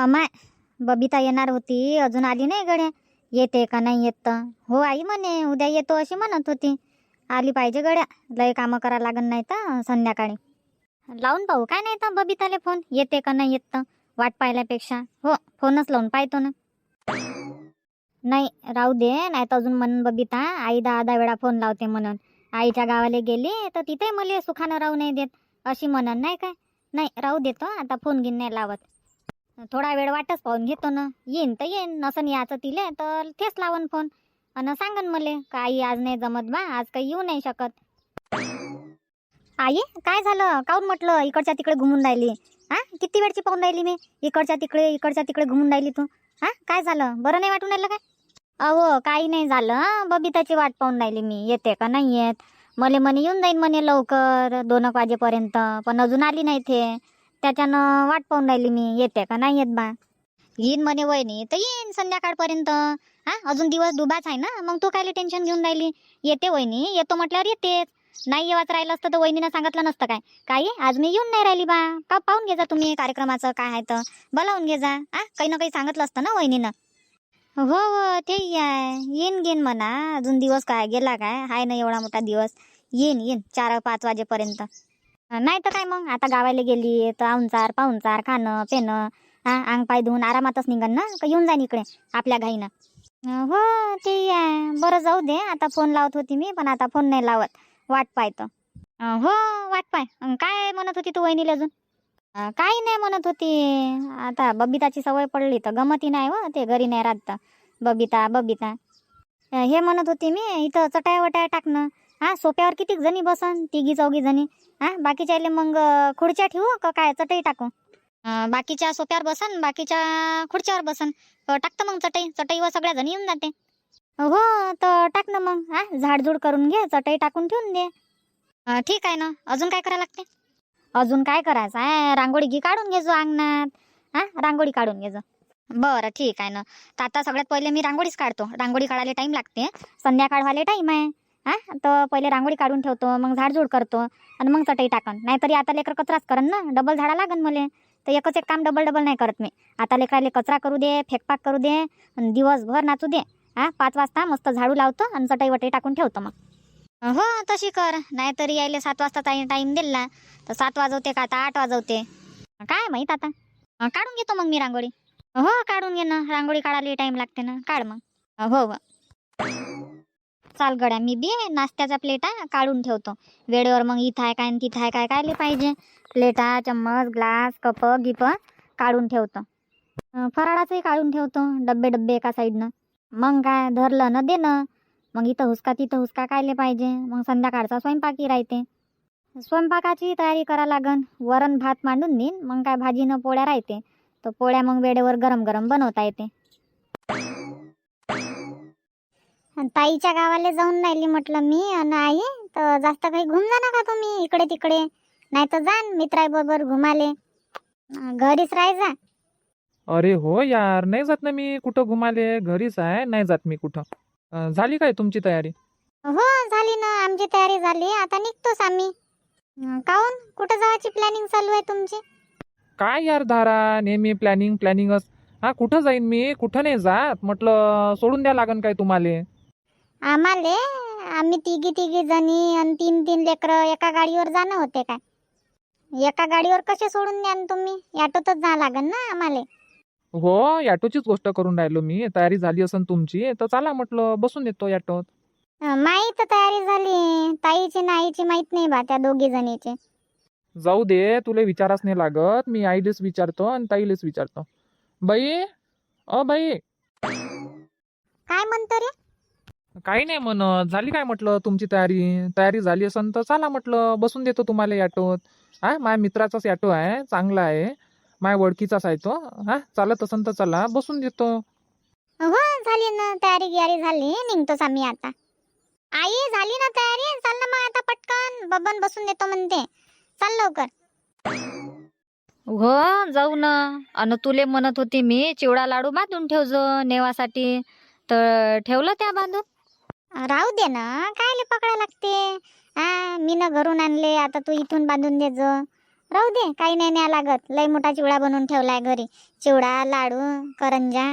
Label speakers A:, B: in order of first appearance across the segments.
A: अमाय बबिता येणार होती अजून आली नाही गड्या. येते का नाही येत तर? हो आई म्हणे उद्या येतो अशी म्हणत होती. आली पाहिजे गड्या लय कामं करा लागन नाही तर संध्याकाळी. लावून पाहू काय नाही तर बबिताले फोन. येते का नाही येत वाट पाहिल्यापेक्षा. हो फोनच लावून पाहतो ना. नाही राहू दे नाही तर अजून म्हणून बबिता आई दहा दहा वेळा फोन लावते म्हणून. आईच्या गावाला गेली तर तिथे मला सुखानं राहू नाही देत अशी म्हणन नाही काय? नाही राहू देतो आता फोन घेऊन नाही लावत. थोडा वेळ वाटच पाहून घेतो ना. येईन तर येईन. नसन याचं तिले तर तेच लावन फोन. आणि सांगन मले का आई आज नाही जमत बा आज काही येऊ नाही शकत. आई काय झालं? काऊन म्हटलं इकडच्या तिकडे घुमून राहिली? हा? किती वेळची पाहून राहिली मी? इकडच्या तिकडे इकडच्या तिकडे घुमून राहिली तू? हा? काय झालं? बरं नाही वाटून राहिलं काय? अहो काही नाही झालं. बबिताची वाट पाहून राहिली मी. येते का नाही येत? मले म्हणे येऊन जाईन म्हणे लवकर दोन एक वाजेपर्यंत. पण अजून आली नाही ते त्याच्यानं वाट पाहून राहिली मी येते का? नाही येत बा. येईन म्हणे वहिनी तर येईन संध्याकाळपर्यंत. हा अजून दिवस दुबाच आहे ना? मग तू काय टेन्शन घेऊन राहिली? येते वहिनी येतो म्हटल्यावर येतेच. नाही येवाच राहिलं असतं तर वहिनीनं सांगितलं नसतं काय? काय आज मी येऊन नाही राहिली बा. का पाहून घे जा तुम्ही कार्यक्रमाचं काय आहे तर. बोलावून घे जा. हा काही ना काही सांगितलं असतं ना वहिनीनं. हो हो ते आहे. येईन घेईन म्हणा. अजून दिवस काय गेला काय? हाय ना एवढा मोठा दिवस. येईन येईन. चार पाच वाजेपर्यंत. नाही तर काय मग? आता गावाला गेली तर औंचार पाहुणचार खाणं पेणं हा अंग पाय धुवून आरामातच निघन ना? का येऊन जाईन इकडे आपल्या घाईनं? हो ते बरं जाऊ दे. आता फोन लावत होती मी पण आता फोन नाही लावत. वाट पाय तर हो वाट पाय काय म्हणत होती तू वहिनीला अजून? काही नाही म्हणत होती. आता बबिताची सवय पडली तर गमती नाही व ते घरी नाही राहत. तर. बबिता. बबिता हे म्हणत होती मी इथं चटाया वटाया टाकणं. हा सोप्यावर किती जणी बसन? तिघी चौघी जणी. हा बाकीच्याले मग खुर्च्या ठेवू का काय? चटई टाकू. बाकीच्या सोप्यावर बसन बाकीच्या खुर्च्यावर बसन. टाकतं मग चटई. चटईवर सगळ्या जणी येऊन जाते. हो तर टाक ना मग. हा झाडझूड करून घे चटई टाकून ठेवून दे. ठीक आहे ना. अजून काय करायला लागते? अजून काय करायचं? आहे रांगोळी घी काढून घे जो अंगणात. हा रांगोळी काढून घे जो. बरं ठीक आहे ना. तर आता सगळ्यात पहिले मी रांगोळीच काढतो. रांगोळी काढायला टाईम लागते. संध्याकाळ व्हायला टाईम आहे. हा? तर पहिले रांगोळी काढून ठेवतो मग झाडझूड करतो आणि मग चटई टाकन. नाहीतरी आता लेकर कचराच करन ना. डबल झाडा लागन मले. तर एकच एक काम डबल डबल नाही करत मी. आता लेकराले कचरा करू दे फेकपाक करू दे आणि दिवसभर नाचू दे. हा? पाच वाजता मस्त झाडू लावतो आणि चटई वटई टाकून ठेवतो मग. हो तशी कर. नाहीतरी यायले सात वाजता ताई टाईम दिला तर सात वाजवते का? आता आठ वाजवते. काय माहीत आता? काढून घेतो मग मी रांगोळी. हो काढून घे ना. रांगोळी काढायला टाईम लागते ना. काढ मग. हो हो. चाल गड्या मी बी नाश्त्याचा प्लेटा काढून ठेवतो. वेळेवर मग इथं आहे काय तिथं आहे काय कायले पाहिजे? प्लेटा चम्मच ग्लास कप गिप काढून ठेवतो. फराळाचंही काढून ठेवतो डब्बे डब्बे एका साईडनं. मग काय धरलं ना देणं. मग इथं हुसका तिथं हुसका कायले पाहिजे? मग संध्याकाळचा स्वयंपाकी राहते. स्वयंपाकाची तयारी करा लागन. वरण भात मांडून देईन. मग काय भाजीनं पोळ्या राहते. तर पोळ्या मग वेळेवर गरम गरम बनवता येते. ताईच्या गावाला जाऊन राहिली म्हटलं मी आणि आई तर जास्त काही घुम जा नका तुम्ही इकडे तिकडे. नाही तर जाण मित्राबरोबर घुमाले. घरीच राहायचा
B: अरे हो यार नाही जात ना मी कुठं घुमाले घरीच आहे नाही जात मी कुठं. अं, झाली काय तुमची तयारी?
A: हो झाली ना आमची तयारी झाली. आता निघतोच आम्ही. अं, काहून? कुठं जायची प्लॅनिंग चालू आहे तुमची?
B: काय यार धारा नेहमी प्लॅनिंग प्लॅनिंगच हा कुठं जाईन मी? कुठं नाही जात? म्हटलं सोडून द्या लागन काय तुम्हाला.
A: आम्हाले आम्ही तिघी तिघी जणी आणि तीन तीन लेकरं एका गाडीवर जाणं होते काय? एका गाडीवर कसे सोडून द्यान तुम्ही? ऑटोतच जा लागन ना आम्हाला.
B: हो ॲटोचीच गोष्ट करून राहिलो मी. तयारी झाली असन तुमची तर चला म्हटलं बसून येतो ॲटोत
A: माही तर तयारी झाली. ताईची ना आईची माहीत नाही बा त्या दोघी जणीची.
B: जाऊ दे तुला विचाराच नाही लागत. मी आईलेच विचारतो आणि ताईलेच विचारतो. बाई अ बाई.
A: काय म्हणतो रे?
B: काही नाही म्हणत झाली काय म्हटलं तुमची तयारी? तयारी झाली असन तर चला म्हटलं बसून देतो तुम्हाला ॲटोत हा माझ्या मित्राचाच ॲटो आहे चांगला आहे. माझ्या ओळखीचाच आहे तो. हा चालत असन तर चला बसून देतो.
A: हो झाली ना तयारी गियारी झाली. निघतोच आम्ही आता. आई झाली ना तयारी? चाल ना मग आता पटकन. बबन बसून देतो म्हणते. चाल लवकर.
C: हो जाऊ ना. अन तुले म्हणत होती मी चिवडा लाडू बांधून ठेव जो नेवासाठी. तर ठेवलं त्या बांधून?
A: राहू दे ना कायले पकडा लागते? हा मी ना घरून आणले आता तू इथून बांधून दे
D: राहू दे काही नाही न्या लागत. लय मोठा चिवडा बनवून ठेवलाय घरी. चिवडा लाडू करंजा.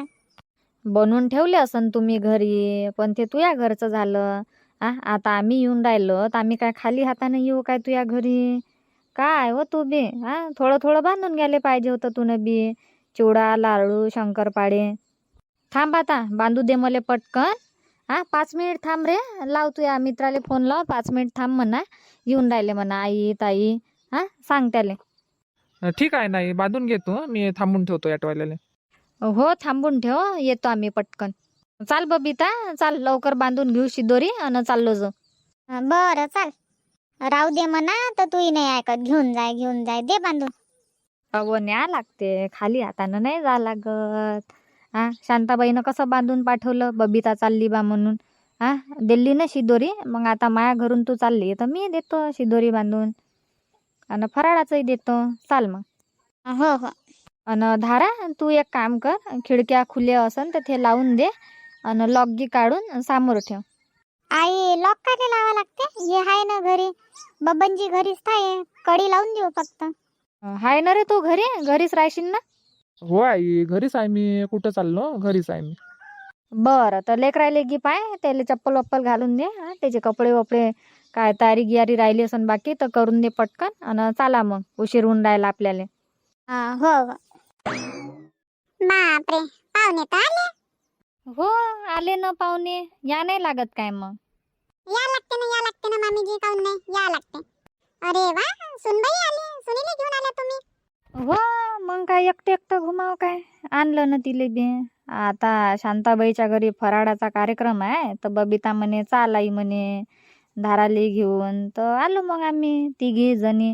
A: बनवून ठेवले असन तुम्ही घरी पण ते तुया घरचं झालं. आ आता आम्ही येऊन राहिलो तर आम्ही काय खाली हाताने येऊ काय तुया घरी? काय हो तू बी? हा थोडं थोडं बांधून घ्यायला पाहिजे होतं तू बी. चिवडा लाडू शंकरपाळे. थांब आता बांधू दे मले पटकन. हा पाच मिनिट थांब रे. लाव तुया मित्राले फोन लाव पाच मिनिट थांब म्हणा. येऊन राहिले म्हणा आई ताई. हा सांग त्याले.
B: ठीक आहे नाही बांधून घेतो मी थांबून ठेवतो ऑटोवाल्याला
A: हो थांबून ठेव. येतो आम्ही पटकन. चाल बबिता. चाल लवकर बांधून घेऊ शिदोरी आणि चाललो जो
D: बरं चाल. राहू दे म्हणा तर तूही नाही ऐकत. घेऊन जाय घेऊन जाय. दे बांधून.
A: अव न्या लागते. खाली हातानं नाही जा लागत. हा शांताबाईनं कसं बांधून पाठवलं? बबिता चालली बा म्हणून. हा दिल्ली ना शिदोरी? मग आता माया घरून तू चालली तर मी देतो शिदोरी बांधून. आणि फराळाचंही देतो. चाल मग.
D: हो हो
A: आणि धारा तू एक काम कर. खिडक्या खुल्या असन तर ते लावून दे. आणि लॉक गी काढून समोर ठेव.
D: आई लॉक काय लावा लागते? हे आहे ना घरी. बबनजी घरीच आहे कडी लावून देऊ फक्त.
A: हाय ना रे तू घरी? घरीच राहशील ना?
B: हो आई घरीच आहे मी. कुठं चाललो? घरीच आहे मी.
A: बरं तर लेकरायले की पाय त्याला चप्पल वप्पल घालून दे हा. त्याचे कपडे वपडे काय तयारी गियारी राहिली असन बाकी तर करून दे पटकन आणि चला मग. उशीर होऊन राहिला आपल्याला.
D: हा, हो हो. बापरे पाहुणे तर आले.
A: हो आले ना पाहुणे. या नाही लागत काय मग?
D: या लागते ना या लागते ना मामीजी काऊन नाही? या लागते. अरे वा सुनबाई आली. सुनीले घेऊन आल्या तुम्ही?
A: हो मग काय एकटं एकटं घुमाव काय? आणलं ना तिले बी. आता शांताबाईच्या घरी फराळाचा कार्यक्रम आहे तर बबिता म्हणे चालाई म्हणे धाराली घेऊन. तर आलो मग आम्ही तिघी जणी.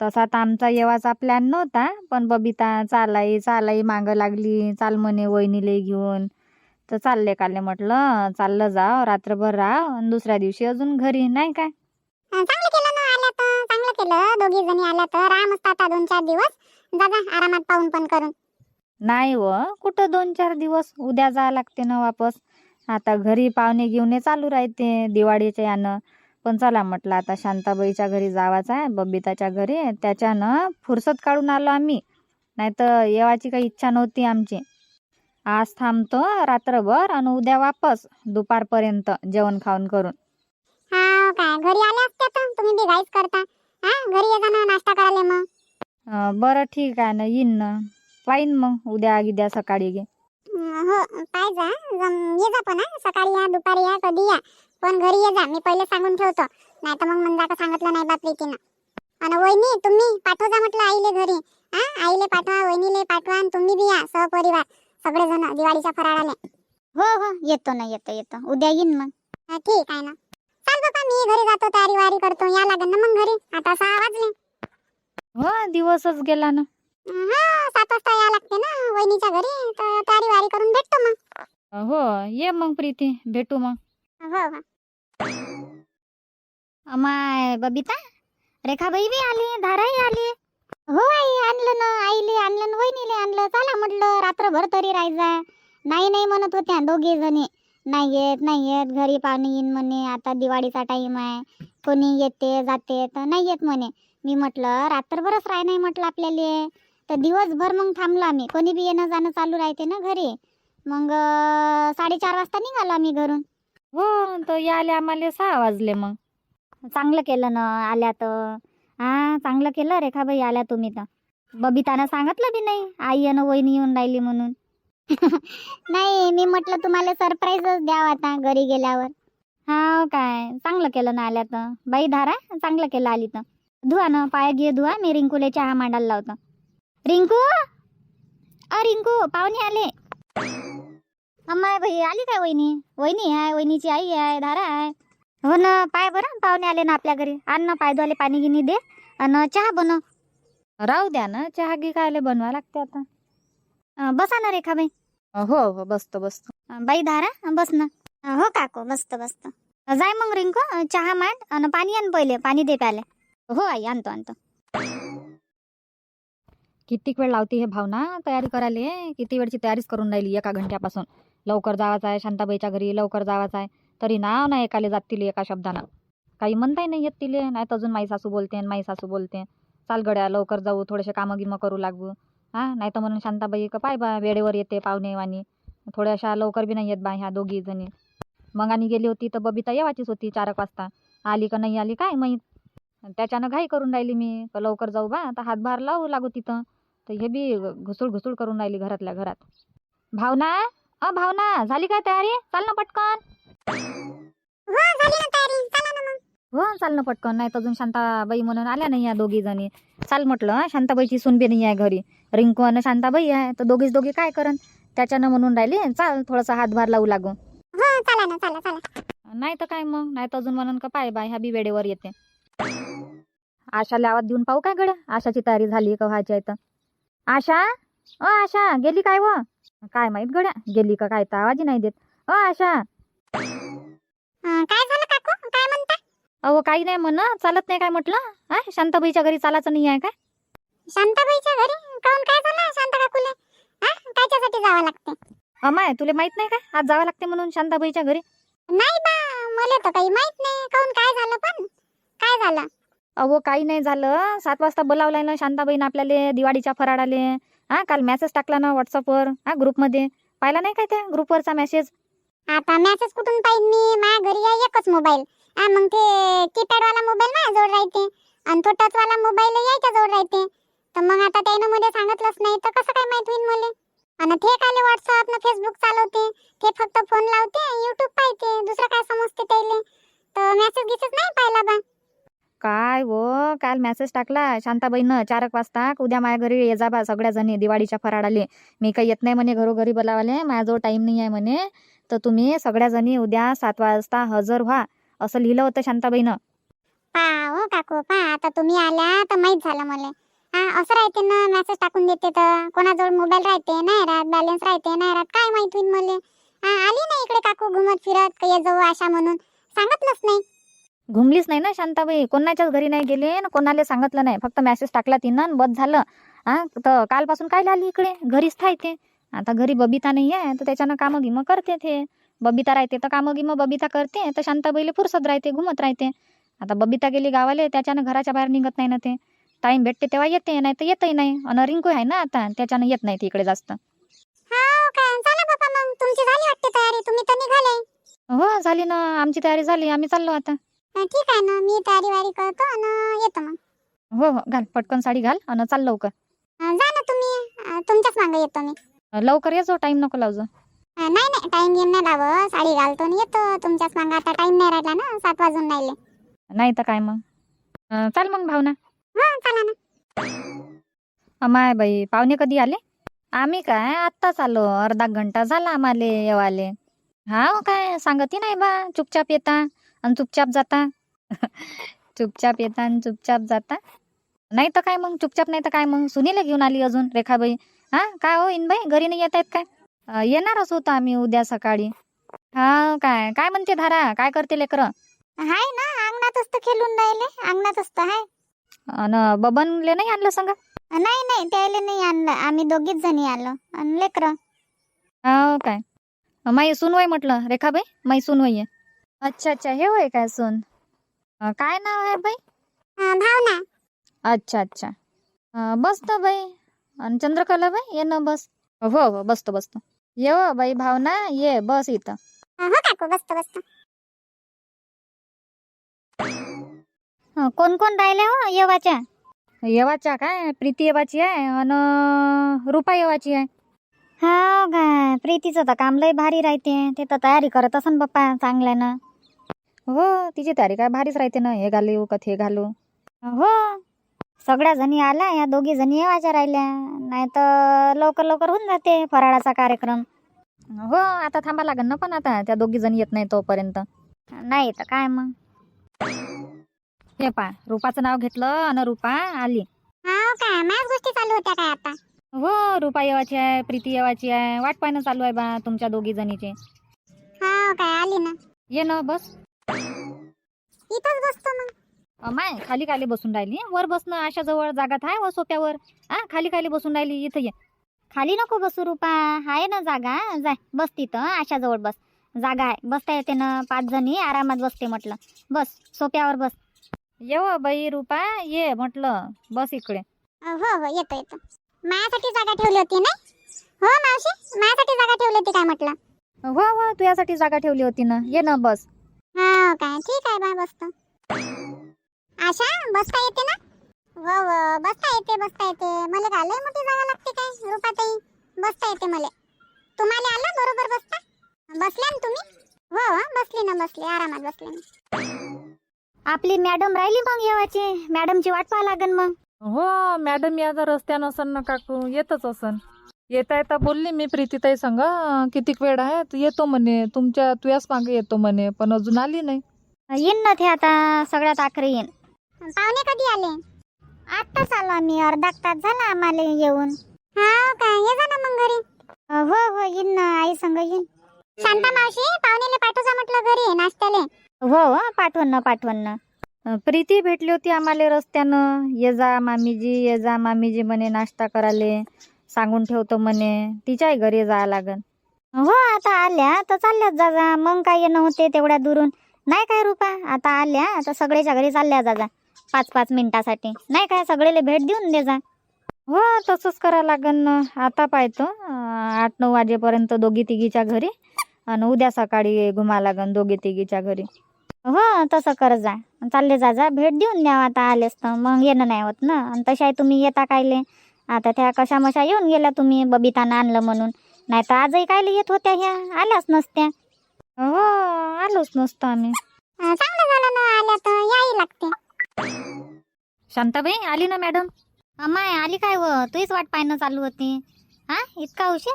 A: तसा तर आमचा येवाचा प्लॅन नव्हता पण बबिता चालाई चालाई मागं लागली. चाल म्हणे वहिनीले घेऊन. तर चालले काले म्हटलं चाललं जाव रात्रभर राह आणि दुसऱ्या दिवशी अजून घरी नाही काय?
D: केलं दोघी जणी आल्या तर. आता दोन चार दिवस आरामात पाहून पण करून.
A: नाही व कुठं दोन चार दिवस उद्या जा लागते ना वापस. आता घरी पाहुणे घेऊन चालू राहते दिवाळीच्या यानं. पण चला म्हटलं आता शांताबाईच्या घरी जावाचं आहे बबिताच्या घरी त्याच्यानं फुरसत काढून आलो आम्ही. नाही तर येवाची काही इच्छा नव्हती आमची. आज थांबतो रात्रभर आणि उद्या वापस दुपारपर्यंत जेवण खाऊन करून.
D: हा काय घरी आल्या असत्या तर तुम्ही बी घाईच करता. हा घरी ये जा ना नाश्ता करायला मग.
A: अं, बरं ठीक आहे ना येईन ना. पाहीन मग उद्या गिद्या सकाळी गे
D: अं, हो पाय जा. जम- ये जा पण हा. सकाळी या दुपारी या कधी या. पण घरी ये जा मी पहिले सांगून ठेवतो. नाही तर मग मंदा का सांगितलं नाही बा प्रीतीनं आणि वहिनी तुम्ही पाठव जा म्हटलं आईले घरी. हा आईले पाठवा वहिनीले पाठवा आणि तुम्ही बी या सहपरिवार. सगळेजण दिवाळीच्या फराळाले. हो हो येतो ना येतो येतो. उद्या येईन मग. हा, ठीक आहे ना. बाबा मी घरी जातो तयारी वारी करतो. या लागेल ना मग घरी. आता सहा वाजले.
A: हो दिवसच गेला ना.
D: हा सात वाजता या लागते ना. वहिनीच्या घरी. तर तयारी वारी करून भेटतो मग.
A: हो ये मग प्रीती. भेटू मग.
D: हो हो. अमाय बबिता रेखाबाई बी आली धाराही आली. हो आई आणलं ना. आईले आणलं ना वहिनीले आणलं. चला म्हटलं रात्रभर तरी राहायचा नाही नाही म्हणत होत्या दोघे जणी नाही येत नाही येत. घरी पाहुणे येईन म्हणे. आता दिवाळीचा टाइम आहे. कोणी येते जाते तर नाही येत म्हणे. मी म्हटलं रात्रभरच राह नाही म्हटलं आपल्याला. तर दिवसभर मग थांबलो आम्ही. कोणी बी येणं जाणं चालू राहते ना घरी. मग साडेचार वाजता निघालो आम्ही घरून.
A: हो तर याले आम्हाला सहा वाजले मग.
D: चांगलं केलं ना आल्या तर. हा चांगलं केलं रेखाबाई आल्या तुम्ही तर. बबितानं सांगितलं बी नाही. आई आणि वहिनी येऊन राहिली म्हणून. नाही मी म्हटलं तुम्हाला सरप्राईजच द्यावं आता घरी गेल्यावर. हा काय चांगलं केलं ना आल्या तर बाई धारा चांगलं केलं आली तर धुवा ना पाया घे धुवा मी रिंकूले चहा मांडायला लावतो. रिंकू? अ रिंकू पाहुणे आले. अम्माय बाई आली काय वहिनी? वहिनी आहे वहिनीची आई आहे धारा आहे. हो ना पाय बरं पाहुणे आले ना आपल्या घरी. आण ना पाय धुवाले पाणी गिनी दे आणि चहा बनव.
A: राहू द्या ना चहा गी खायला बनवा लागते आता.
D: बसा ना रेखाबाई.
A: हो हो बसतो बसतो.
D: बाई धारा बस ना. हो काकू बसतो बसतो. जाय मग रिंकू चहा मांड आणि पाणी आण पहिले पाणी दे प्याले. हो आई आणतो आणतो.
A: कितीक वेळ लावते हे भावना तयारी करायला किती वेळची तयारीच करून राहिली एका घंट्यापासून? लवकर जावाचं आहे शांताबाईच्या घरी लवकर जावाचं आहे. तरी नाव ना एकाले जात तिले एका शब्दानं काही म्हणताही नाही येत तिले नाही तर अजून माई सासू बोलते आणि माई सासू बोलते. चाल गड्या लवकर जाऊ थोडेसे कामं गिमं करू लागू. हा नाही तर म्हणून शांताबाई का पाय बा वेळेवर येते पाहुणे वाणी थोड्याशा लवकर बी नाही येत बा ह्या दोघी जणी. मग आणि गेली होती तर बबिता येवाचीच होती चार एक वाजता. आली का नाही आली काय माहीत? त्याच्यानं घाई करून राहिली मी. का लवकर जाऊ बा आता हातभार लावू लागू तिथं. तर हे बी घुसूळ घुसूळ करून राहिली घरातल्या घरात. भावना? अ भावना झाली काय तयारी? चाल ना पटकन. हो चाल ना पटकन. नाही तर अजून शांताबाई म्हणून आल्या नाही या दोघी जणी. चाल म्हटलं हं, शांताबाईची सूनबी नाही आहे घरी. रिंकू आणि शांताबाई आहे तर दोघीच दोघी काय करन? त्याच्यानं म्हणून राहिली चाल थोडासा हातभार लावू लागू.
D: हो चला ना चला चला.
A: नाही तर काय मग? नाही तर अजून म्हणून का पाय बाय ह्या बी वेळेवर येते. आशाला आवाज देऊन पाहू काय गड्या आशाची तयारी झाली का व्हायची आहे तर? आशा? अ आशा गेली काय व? काय माहीत गड्या गेली का काय तर आवाजही नाही देत. अ आशा.
D: अं, काय झालं काकू? काय म्हणता?
A: अहो काही नाही म्हण चालत नाही काय म्हटलं? हा शांताबाईच्या घरी चालायचं नाही आहे काय?
D: शांताबाईच्या घरी? काऊन काय झालं? शांता काकूले? हा? कायच्यासाठी जावं लागते.
A: अमाय तुला माहीत नाही काय आज जावं लागते म्हणून शांताबाईच्या घरी.
D: नाही बा मला तर काही माहीत नाही. काऊन काय झालं पण? काय झालं?
A: अहो काही नाही झालं. सात वाजता बोलावलाय ना शांताबाईनं आपल्याला दिवाळीच्या फराळाले. हा काल मेसेज टाकला ना व्हॉट्सअपवर हा ग्रुपमध्ये पाहिला नाही काय त्या ग्रुपवरचा मेसेज
D: आता मेसेज कुठून पाहिजे मी? माझ्या घरी आहे एकच मोबाईल हा मग ते कीपॅड वाला मोबाईल माझ्या जवळ राहते. आणि तो टच वाला मोबाईल यायच्या जवळ राहते. तर मग आता त्यानं मध्ये सांगितलंच नाही तर कसं काय माहीत होईल मला? आणि ते काय व्हॉट्सअप न फेसबुक चालवते ते फक्त फोन लावते युट्यूब पाहते दुसरं काय समजते त्याले? तर मेसेज गिसेज नाही पाहिला बा.
A: काय हो काल मेसेज टाकला शांताबाईनं चार एक वाजता उद्या माझ्या घरी ये जा बा सगळ्या जणी दिवाळीच्या फराळाले. मी काही येत नाही म्हणे घरोघरी बोलावाले माझ्याजवळ टाईम नाही आहे म्हणे. तर तुम्ही सगळ्या जणी उद्या सात वाजता हजर व्हा असं लिहिलं होतं शांताबाईनं.
D: पा हो काकू पा. आता तुम्ही आल्या तर माहीत झालं मला. असं राहते ना मेसेज टाकून देते तर. कोणाजवळ मोबाईल राहते नाही राहत बॅलन्स राहते नाही राहत काय माहीत होईल मले. हा आली नाही इकडे काकू घुमत फिरत का जाऊ आशा म्हणून. सांगतलंच नाही.
A: घुमलीच नाही ना शांताबाई? कोणाच्याच घरी नाही गेले ना कोणाला सांगितलं नाही. फक्त मेसेज टाकला तिनं आणि बस झालं. हा तर कालपासून काय आली इकडे? घरीच थायते आता घरी बबिता नाही आहे तर त्याच्यानं कामं गिमं करते ते. बबिता राहते तर कामं गिमं बबिता करते तर शांताबाईला फुरसत राहते घुमत राहते. आता बबिता गेली गावाले त्याच्यानं घराच्या बाहेर निघत नाही ना ते. टाईम भेटते तेव्हा येते नाही तर येतही नाही. आणि रिंकू आहे ना आता त्याच्यानं येत नाही तिकडे जास्त.
D: हा काय चला बाबा मग. तुमची झाली
A: हो ना. आमची तयारी झाली. आम्ही चाललो आता.
D: ठीक आहे ना. मी तयारी वारी करतो आणि येतो मग.
A: हो हो. घाल. पटकन साडी घाल आणि चाल लवकर.
D: जा ना तुम्ही. तुमच्याच मागे येतो मी.
A: लवकर ये जो. टाईम नको लावजो
D: नाही नाही. टाइम घेऊन नाही लावं साडी घालतो आणि येतो. तुमच्याच मागे. आता टाइम नाही राहिला ना. सात वाजून राहिले.
A: नाही तर काय मग. चाल मग भावना.
D: हा चला ना.
A: अमाय बाई पाहुणे कधी आले? आम्ही काय आत्ताच आलो. अर्धा घंटा झाला आम्हाला येवाले. हा हो काय सांगती नाही बा चुपचाप येता आणि चुपचाप जाता. चुपचाप येता आणि चुपचाप जाता. नाही तर काय मग चुपचाप नाही तर काय मग? सुनीला घेऊन आली अजून रेखाबाई हा काय हो इनबाई घरी नाही येत आहेत काय? येणारच होतो आम्ही उद्या सकाळी. हा काय काय म्हणते धारा? काय करते लेकरं?
D: हाय ना अंगणातच तर खेळून राहिले अंगणातच तर हाय.
A: अन बबनले नाही आणलं सांगा?
D: नाही नाही त्याला नाही आणलं. आम्ही दोघीच जणी आलो. आणि लेकर.
A: हो काय? माई सून वय म्हटलं रेखाबाई? माई सून वय आहे. अच्छा अच्छा हे होय काय सून? अं, काय नाव आहे बाई?
D: भावना.
A: अच्छा अच्छा. अं, बसतो बाई. आणि चंद्रकला बाई ये ना बस. हो हो बसतो बसतो. ये हो बाई भावना ये बस इथं.
D: हो काकू बसतो बसतो. कोण कोण राहिले हो येवाच्या?
A: येवाच्या काय? प्रीती येवाची आहे आणि रुपा येवाची आहे.
D: हो काय प्रीतीचं तर काम लय भारी राहते. ते तर तयारी करत असन बाप्पा चांगल्यानं.
A: हो तिची तयारी काय भारीच राहते ना. हे घालू का ते घालू.
D: हो. सगळ्या जणी आल्या या दोघी जणी येवाच्या राहिल्या. नाही तर लवकर लवकर होऊन जाते फराळाचा कार्यक्रम.
A: हो आता थांबा लागेल ना पण आता. त्या दोघी जणी येत नाही तोपर्यंत.
D: नाही तर काय मग?
A: हे पा रुपाचं नाव घेतलं आणि रुपा आली.
D: हो काय गोष्टी चालू होत्या काय आता?
A: हो रुपा येवाची आहे प्रीती येवाची आहे वाट पाहणं चालू आहे बा तुमच्या दोघी जणीचे.
D: हो काय आली ना.
A: ये ना बस.
D: इथंच बसतो मग.
A: अमाय खाली खाली बसून राहिली. वर बसणं आशाजवळ जागात आहे व सोप्यावर. हा खाली खाली बसून राहिली इथं ये.
D: खाली नको बसू रुपा. आहे ना जागा. जाय बस तिथं आशाजवळ बस. जागा आहे. बसता येते ना पाच जणी आरामात बसते म्हटलं. बस सोप्यावर बस.
C: येव बाई रुपा ये म्हटलं बस इकडे.
D: हो हो येतो येतो. माझ्यासाठी जागा ठेवली होती ना? हो मावशी माझ्यासाठी जागा ठेवली होती काय म्हटलं?
C: हो हो तुझ्यासाठी जागा ठेवली होती ना. ये ना बस.
D: हो काय ठीक आहे बा बसतो. आशा बसता येते ना? हो हो बसता येते बसता येते. मला काय लय मोठी जागा लागते काय रुपाताई? बसता येते मला. तुम्हाला आलं बरोबर बसता? बसल्या ना तुम्ही? हो हो बसली ना बसली आरामात बसले ना
A: आपली मॅडम राहिली मग येवाची. मॅडमची वाट पाहा लागन मग.
C: हो मॅडम या जर रस्त्यानं असन ना काकू येतच असन. येता येता बोलली मी प्रीतीताई संग कितीक वेळ आहे? तर येतो म्हणे तुमच्या तुझ्याच मागे येतो म्हणे पण अजून आली नाही.
A: येईन ना ते आता सगळ्यात आखरी येईन.
D: पाहुणे कधी आले?
A: आत्ताच आलो आम्ही अर्धा एक तास झाला आम्हाला येऊन.
D: हा काय ये जा ना मग घरी.
A: अ, हो हो येईन ना आई संग येईन.
D: शांता मावशी पाहुणेले पाठवजा म्हटलं घरी नाश्त्याले.
A: हो हो पाठवण ना पाठवण. ना
C: प्रीती भेटली होती आम्हाला रस्त्यानं. ये जा मामीजी ये जा मामीजी म्हणे नाश्ता कराले सांगून ठेवतो म्हणे. तिच्याही घरी जायला लागन.
A: हो आता आल्या तर चालल्याच जा जा. मग काय येणं होते तेवढ्या दुरून. नाही काय रुपा आता आल्या आता सगळ्याच्या घरी चालल्या जा जा. पाच पाच मिनिटासाठी. नाही काय सगळेले भेट देऊन दे जा.
C: हो तसंच करा लागन. आता पाहतो आठ नऊ वाजेपर्यंत दोघी तिघीच्या घरी. आणि उद्या सकाळी घुमा लागन दोघी तिघीच्या घरी.
A: हो तसं कर जा. चालले जा जा. भेट देऊन द्या आता आलेस तर मग येणं नाही होत ना. आणि तशाही तुम्ही येता कायले. आता त्या कशा मशा येऊन गेल्या तुम्ही बबितानं आणलं म्हणून. नाही तर आजही कायले येत होत्या ह्या. आल्याच नसत्या.
C: हो आलोच नसतो आम्ही.
D: चांगलं झालं ना आल्या तर याही लागते.
C: शांताबाई आली ना मॅडम?
A: अमाय आली काय व? तुझीच वाट पाहणं चालू होती. हा इतका उशीर?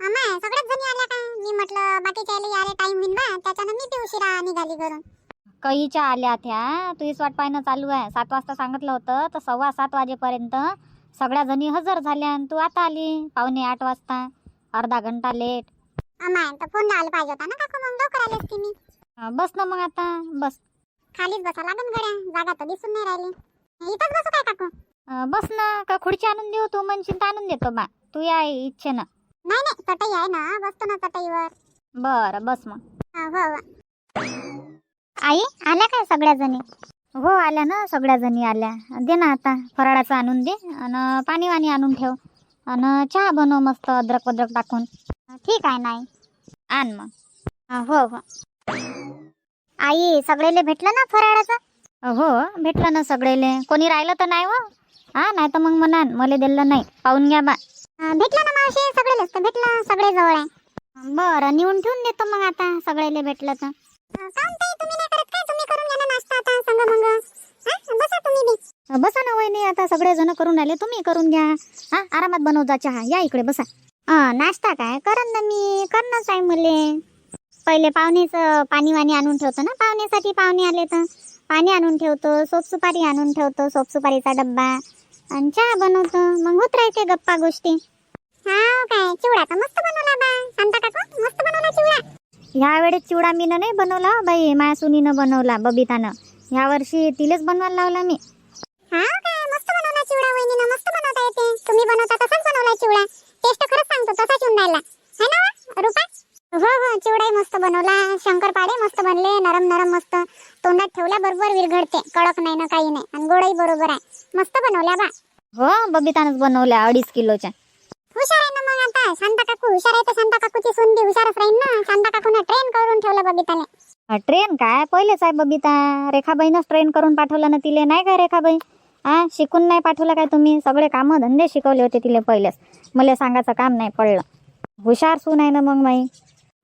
D: अमाय सगळ्याच जणी आल्या काय? मी म्हटलं बाकीच्या यायला टाइम होईन बा. त्याच्यानं मी बी उशिरा निघाली घरून.
A: कईच्या आल्या त्या? तुझीच वाट पाहणं चालू आहे. सात वाजता सांगितलं होतं तर सव्वा सात वाजेपर्यंत सगळ्या जणी हजर झाल्या आणि तू आता आली? पावणे आठ वाजता. अर्धा घंटा लेट
D: अमाय तर फोन लावला पाहिजे होता ना काकू? मग लवकर आले असते मी.
A: अं, बस ना मग आता. बस.
D: खालीच बसा लागन गड्या. जागा तर दिसून नाही राहिली. इथंच बसू काय काकू?
A: अं, बस ना. का खुर्ची आणून देऊ तू? म्हणशील तर आणून देतो बा. तू या इच्छेनं.
D: नाही नाही. चटई आहे ना. बसतो ना चटईवर.
A: बरं बस मग.
D: हो हो.
A: आई आल्या काय सगळ्या जणी हो आल्या ना सगळ्या जणी आल्या. दे ना आता फराळाचं आणून दे आणि पाणी वाणी आणून ठेव. आणि चहा बनव मस्त अद्रक वद्रक टाकून. ठीक आहे नाही आण मग. हा, हो हो. आई सगळेले भेटलं ना फराळाचं? हो भेटलं ना सगळेले. कोणी राहिलं तर नाही व हा नाही तर मग म्हणा मला दिलं नाही. पाहून घ्या बा.
D: भेटलं ना मावशी सगळे भेटलं सगळे जवळ आहे.
A: बरं नेऊन ठेवून देतो मग आता सगळेले भेटलं तर.
D: अं, तुम्ही नाही आता बसा तुम्ही
A: बसा ना वहिनी आता सगळे जण करून राहिले तुम्ही करून घ्या. हा आरामात बनव जा चहा. या इकडे बसा. हा नाश्ता काय? करन ना मी करणार आहे मले. पहिले पाहुणेच पाणी वाणी आणून ठेवतो ना पाहुण्यासाठी पाहुणे आले तर. पाणी आणून ठेवतो सोपसुपारी आणून ठेवतो सोपसुपारीचा डब्बा. आणि चहा बनवतो. मग होत राहते गप्पा गोष्टी.
D: हा काय चिवडा का मस्त बनवला बा. सांगता काकू मस्त बनवला चिवडा.
A: ह्या वेळेस चिवडा मीनं नाही बनवला बाई माया सुनीनं बनवला बबितानं. ह्या वर्षी तिलेच बनवायला लावला मी.
D: हा काय मस्त बनवला चिवडा वहिनीनं मस्त बनवता येते. तुम्ही बनवता तसाच बनवला चिवडा. टेस्ट खरंच सांगतो तसाच येऊन राहिला. है ना वा, रुपा? हो हो चिवडाही मस्त बनवला. शंकरपाळे मस्त बनले नरम नरम मस्त. तोंडात ठेवल्या बरोबर विरघडते कडक नाही ना काही नाही. आणि गोडही बरोबर आहे. मस्त बनवल्या बा.
A: हो बबितानंच बनवल्या अडीच किलोच्या.
D: आता शांता काकू हुशार आहे तर शांता काकूची सून बी हुशारच राहील ना. शांता काकून ट्रेन करून ठेवलं बबिताने
A: ट्रेन काय? पहिलेच आहे बबिता. रेखाबाईनंच ट्रेन करून पाठवलं ना तिले. नाही काय रेखाबाई? हा शिकून नाही पाठवलं काय तुम्ही? सगळे कामं धंदे शिकवले होते तिले पहिलेच. मला सांगायचं काम नाही पडलं. हुशार सून आहे ना मग माई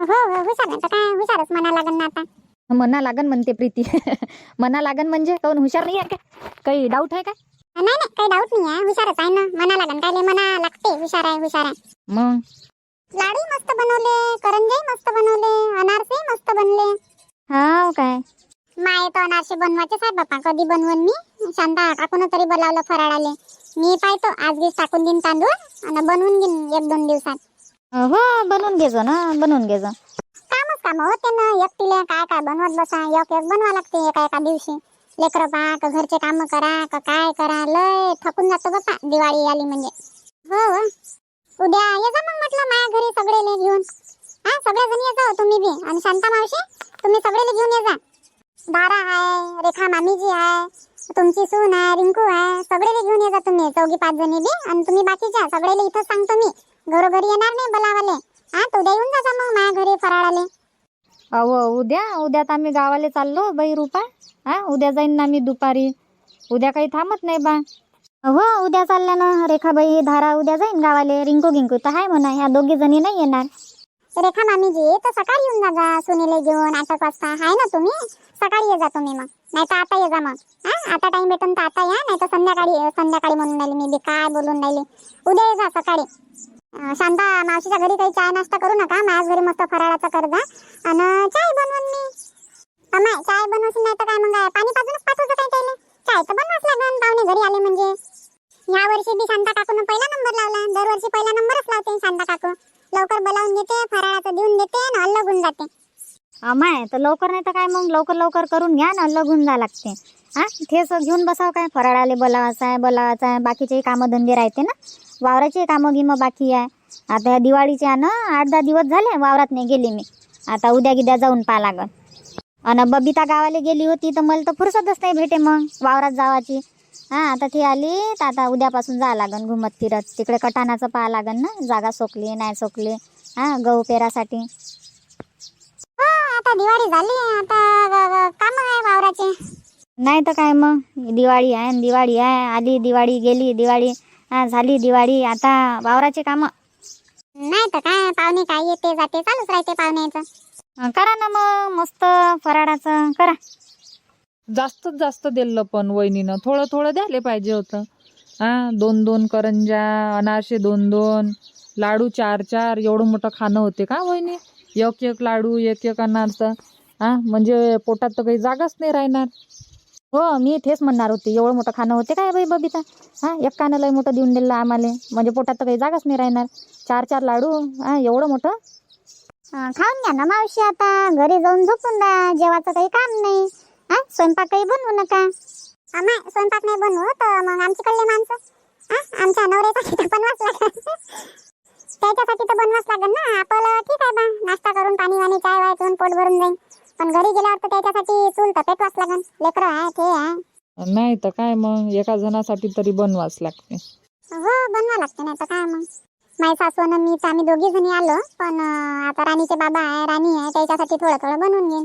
D: हो हो हुशार आहे तर काय? हुशारच म्हणा लागन ना आता.
C: मना लागन म्हणते प्रीती. मना लागन म्हणजे? काऊन हुशार नाही आहे काय? काही डाऊट आहे काय?
D: नाही नाही काही डाऊट नाही आहे हुशारच आहे ना. म्हणा लागन काय लय म्हणा लागते हुशार आहे हुशार आहे.
C: मग?
D: लाडू मस्त बनवले करंजे मस्त बनवले अनारसे मस्त बनले.
A: हा काय?
D: माये तर अनारसे बनवायचेच आहे बापा कधी बनवून मी? शांता काकून तरी बोलावलं फराळाले. मी पाहतो आज गीस टाकून देईन तांदूळ आणि बनवून घेईन एक दोन दिवसात.
A: हो बनवून घेजो ना बनवून घेजो.
D: कामच काम होते ना एकटीले काय काय बनवत बसा एक एक बनवा लागते एका एका दिवशी. लेकरं पहा का घरचे काम करा का काय करा लय थकून जातो बापा दिवाळी आली म्हणजे. हो हो. उद्या ये जा मग म्हटलं माझ्या घरी सगळेले घेऊन. हा सगळेजण ये जा हो तुम्ही बी. आणि शांता मावशी तुम्ही सगळेले घेऊन ये जा. दारा आहे रेखा मामीजी आहे तुमची सून आहे रिंकू आहे सगळे घेऊन येजा तुम्ही चौघी पाच जणी बी. आणि तुम्ही बाकीच्या सगळेले इथं सांगतो मी. घरोघरी येणार नाही बोलावाले. हा तर उद्या येऊन जा मग माझ्या घरी फराळाले.
C: अहो उद्या उद्या तर आम्ही गावाला चाललो बाई रुपा. हा उद्या जाईन ना मी दुपारी. उद्या काही थांबत नाही बा.
A: हो उद्या चालल्या ना. रेखाबाई धारा उद्या जाईन गावाले. रिंकू गिंकू तर हाय म्हणा. ह्या दोघी जणी नाही येणार.
D: रेखा मामीजी तर सकाळी येऊन जा जा. सुनीले घेऊन आठ एक वाजता. आहे ना तुम्ही? सकाळी ये जा तुम्ही मग. नाही तर आता ये जा मग. हा आता टाइम भेटून तर आता या. नाही तर संध्याकाळी संध्याकाळी म्हणून राहिली मी. बी काय बोलून राहिली? उद्या ये जा सकाळी. शांता मावशीच्या घरी काही चाय नाश्ता करू नका. माझ्याच घरी मस्त फराळाचा कर जा. आणि चाय बनवून मी. अमाय चाय बनवशील नाही तर काय मग? पाणी पाजूनच पाठवतो काय त्याला? चाय तर बनवाच लागन. पाहुणे घरी आले म्हणजे. या वर्षी बी शांता काकून पहिला नंबर लावला. दरवर्षी पहिला नंबरच लावते शांता काकू. लवकर बोलावून घेते फराळाचं देऊन देते आणि अलग होऊन जाते.
A: अमाय तर लवकर नाही तर काय मग? लवकर लवकर करून घ्या ना लगून जा लागते. हा ठेस घेऊन बसाव काय? फराळाले बोलावायचं आहे बोलावायचं आहे. बाकीचे कामं धंदे राहते ना? वावराचे कामं गिमं बाकी आहे. आता ह्या दिवाळीचे आहे ना आठ दहा दिवस झाले वावरात नाही गेली मी. आता उद्या गिद्या जाऊन पहा लागन आणि बबिता गावाला गेली होती तर मला तर फुरसतच नाही भेटे मग वावरात जावाची. हा आता ती आली तर आता उद्यापासून जा लागन घुमत फिरत. तिकडे कटाणाचं पाहा लागन ना जागा सोकली नाही सोकली हा गहू पेरासाठी.
D: हो आता दिवाळी झाली आता काम आहे वावराचे.
A: नाही तर काय मग दिवाळी आहे दिवाळी आहे. आली दिवाळी गेली दिवाळी झाली दिवाळी. आता वावराचे कामं.
D: नाही तर काय पाहुणे काय येते जाते चालूच राहते पाहुण्याचं.
A: करा ना मग मस्त फराळाचं करा.
B: जास्तच जास्त दिलं पण वहिनीनं. थोडं थोडं द्यायला पाहिजे होतं. हा दोन दोन करंजा अनारसे दोन दोन लाडू चार चार एवढं मोठं खाणं होते का वहिनी? एक एक लाडू एक एक अनारचं हा म्हणजे पोटात तर काही जागाच नाही राहणार.
A: हो मी तेच म्हणणार होते. एवढं मोठं खाणं होते काय बाई बबिता? हा एक कानं लय मोठं देऊन दिलं आम्हाला. म्हणजे पोटात तर काही जागाच नाही राहणार. चार चार लाडू हा एवढं मोठं?
D: अं, खाऊन घ्या ना मावशी आता. घरी जाऊन झोपून द्या जेवाचं काही काम नाही. हा स्वयंपाक काही बनवू नका. आम्हा स्वयंपाक नाही बनवू तर मग आमच्याकडले माणसं. हा आमच्या नवऱ्यासाठी तर बनवाच लागेल. त्याच्यासाठी तर बनवाच लागेल ना. आपलं ठीक आहे बा. नाश्ता करून पाणी वाणी चाय वाय पिऊन पोट भरून जाईल पण घरी गेल्यावर तर त्याच्यासाठी चूल तर पेटवाच लागेल लेकरं आहे ते आहे
B: नाही तर काय मग? एका जणासाठी तरी बनवाच लागते.
D: हो बनवा लागते नाही तर काय मग? माझी सासू आणि मीच आम्ही दोघी जणी आलो पण अं, आता राणीचे बाबा आहे राणी आहे त्याच्यासाठी थोडं थोडं बनवून घेईन.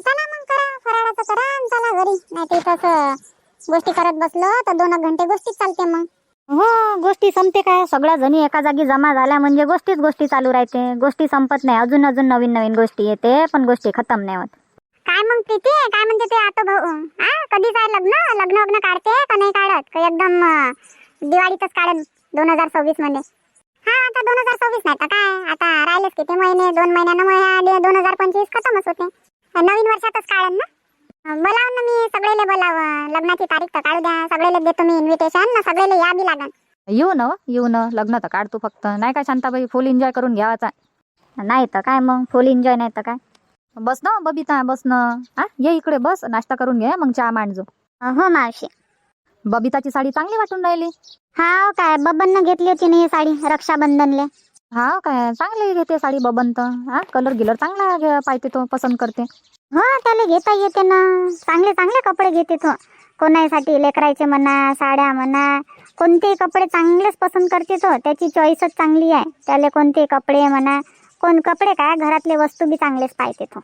D: चला मग करा फराळाचं करा आणि चला घरी. नाही ते तसं गोष्टी करत बसलो तर दोन एक घंटे गोष्टीच चालते मग.
A: हो गोष्टी संपते काय? सगळ्या जणी एका जागी जमा झाल्या म्हणजे गोष्टीच गोष्टी चालू राहते. गोष्टी संपत नाही. अजून अजून नवीन नवीन गोष्टी येते पण गोष्टी खतम नाही होत.
D: काय मग प्रीती? काय म्हणते ते आता भाऊ? हा? कधी काय लग्न? लग्न लग्न काढते का नाही काढत? का एकदम अं, दिवाळीतच काढत दोन हजार सव्वीसमध्ये? हा आता दोन हजार सव्वीस नाही तर काय? आता राहिलेच किती? महिने दोन महिन्यानं दोन हजार पंचवीस खतमच होते. नवीन वर्षातच काढन ना? बोलाव ना मी सगळेले बोलाव. लग्नाची तारीख तर काढू द्या. सगळेले देतो मी इन्व्हिटेशन ना सगळेले या बी लागन.
C: येऊ ना येऊ ना. लग्न तर काढतो फक्त. नाही काय शांताबाई? फुल एन्जॉय करून घ्यावाचा.
A: नाही तर काय मग? फुल एन्जॉय नाही तर काय?
C: बस ना बबिता बस ना. हा ये इकडे बस. नाश्ता करून घे मग चहा मांडजो.
A: हो मावशी.
C: बबिताची साडी चांगली वाटून राहिली.
A: हा काय बबन घेतली होती ना ही साडी रक्षाबंधनले.
C: हा काय चांगली घेते साडी बबंत हा कलर गिलर चांगला घे- पाहिजे तो पसंत करते.
A: हो त्याला घेता येते ना. चांगले चांगले कपडे घेते तो. कोणासाठी लेकरायचे म्हणा साड्या म्हणा कोणतेही कपडे चांगलेच पसंत करते तो. त्याची चॉईसच चांगली आहे. त्याला कोणते कपडे म्हणा कोण कपडे काय घरातले वस्तू बी चांगलेच पाहिजे तो.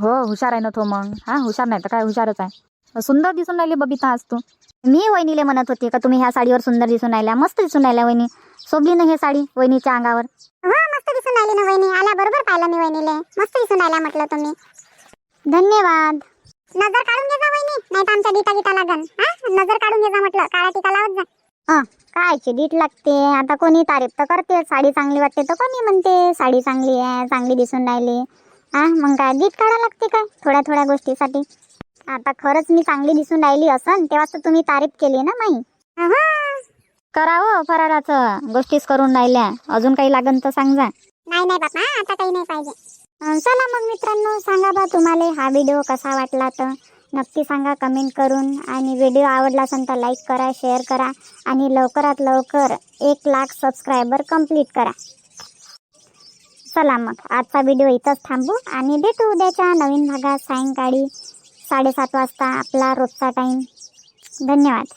C: हो हुशार आहे ना तो मग. हा हुशार नाही तर काय हुशारच आहे. सुंदर दिसून राहिली बबिता आज तू.
A: मी वहिनीले म्हणत होती का तुम्ही ह्या साडीवर सुंदर दिसून राहिल्या मस्त दिसून राहिल्या वहिनी. शोभली ना हे साडी वहिनीच्या अंगावर.
D: हो मस्त दिसून राहिली ना वहिनी. आल्या बरोबर पाहिलं मी वहिनीले. मस्त दिसून राहिल्या म्हटलं तुम्ही.
A: धन्यवाद.
D: नजर काढून घे जा वहिनी. नाही तर आमच्या गीता गीता लागन. हा? नजर काढून घे जा म्हटलं. काळा टीका लावत जा.
A: कायची डीट लागते? आता कोणी तारीफ तर करते. साडी चांगली वाटते तर कोणी म्हणते साडी चांगली आहे चांगली दिसून राहिली. हा मग काय डीट काढा लागते काय? थोड्या थोड्या गोष्टीसाठी. आता खरंच मी चांगली दिसून राहिली असन तेव्हाच तर तुम्ही तारीफ केली ना माई?
D: हो
A: करा हो फराळाचं. गोष्टीच करून राहिल्या. अजून काही लागन तर सांगा
D: नाही नाही बापा आता काही नाही पाहिजे.
A: अं, चला मग मित्रांनो सांगा बा तुम्हाला हा व्हिडिओ कसा वाटला तर. नक्की सांगा कमेंट करून. आणि व्हिडिओ आवडला असेल तर लाईक करा शेअर करा. आणि लवकरात लवकर एक लाख सबस्क्रायबर कंप्लीट करा. चला मग आजचा व्हिडिओ इथंच थांबू. आणि भेटू उद्याच्या नवीन भागात सायंकाळी साडेसात वाजता आपला रोजचा टाईम
D: धन्यवाद.